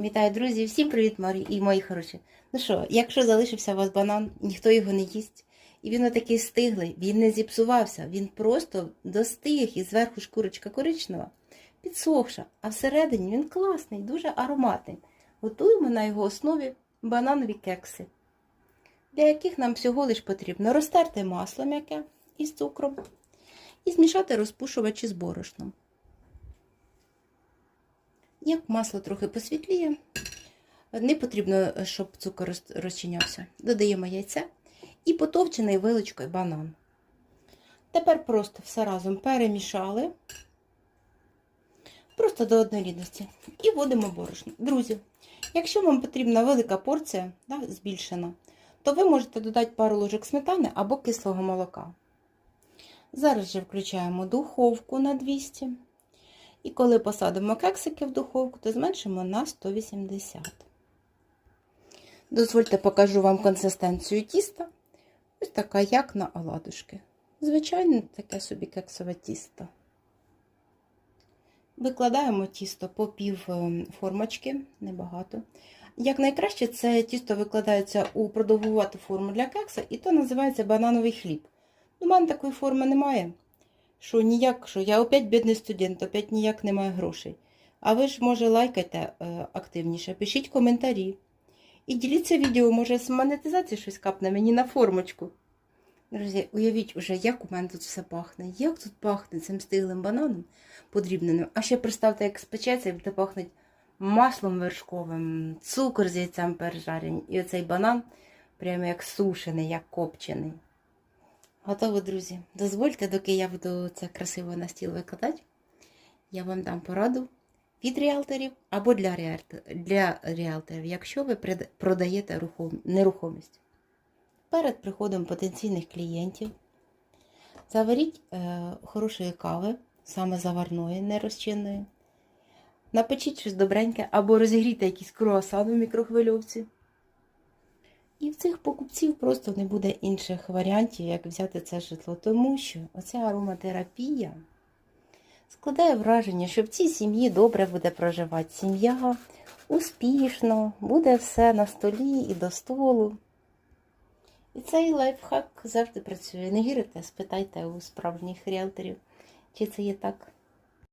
Вітаю, друзі! Всім привіт, Марі і мої хороші. Ну що, якщо залишився у вас банан, ніхто його не їсть, і він отакий стиглий, він не зіпсувався, він просто достиг і зверху шкурочка коричнева, підсохша, а всередині він класний, дуже ароматний. Готуємо на його основі бананові кекси, для яких нам всього лиш потрібно розтерти масло м'яке із цукром і змішати розпушувачі з борошном. Як масло трохи посвітліє, не потрібно, щоб цукор розчинявся. Додаємо яйце і потовчений вилочкою банан. Тепер просто все разом перемішали, просто до однорідності. І вводимо борошно. Друзі, якщо вам потрібна велика порція, да, збільшена, то ви можете додати пару ложок сметани або кислого молока. Зараз же включаємо духовку на 200. І коли посадимо кексики в духовку, то зменшимо на 180. Дозвольте покажу вам консистенцію тіста. Ось така, як на оладушки. Звичайне таке собі кексове тісто. Викладаємо тісто по пів е, формочки, небагато. Як найкраще, це тісто викладається у продовгувату форму для кекса, і то називається банановий хліб. У мене такої форми немає що ніяк, що я опять бідний студент, опять ніяк немає грошей. А ви ж, може, лайкайте е, активніше, пишіть коментарі. І діліться відео, може, з монетизації щось капне мені на формочку. Друзі, уявіть уже, як у мене тут все пахне. Як тут пахне цим стиглим бананом подрібненим. А ще представте, як спечеться і буде пахнуть маслом вершковим, цукор з яйцем пережарені. І оцей банан прямо як сушений, як копчений. Готово, друзі. Дозвольте, доки я буду це красиво на стіл викладати, я вам дам пораду від ріалторів або для, для ріалторів, якщо ви продаєте рухом- нерухомість. Перед приходом потенційних клієнтів заваріть е, хорошої кави, саме заварної, не розчинної. Напечіть щось добреньке або розігрійте якийсь круасан у мікрохвильовці. І в цих покупців просто не буде інших варіантів, як взяти це житло, тому що оця ароматерапія складає враження, що в цій сім'ї добре буде проживати. Сім'я успішно, буде все на столі і до столу. І цей лайфхак завжди працює. Не вірите, спитайте у справжніх ріелторів, чи це є так.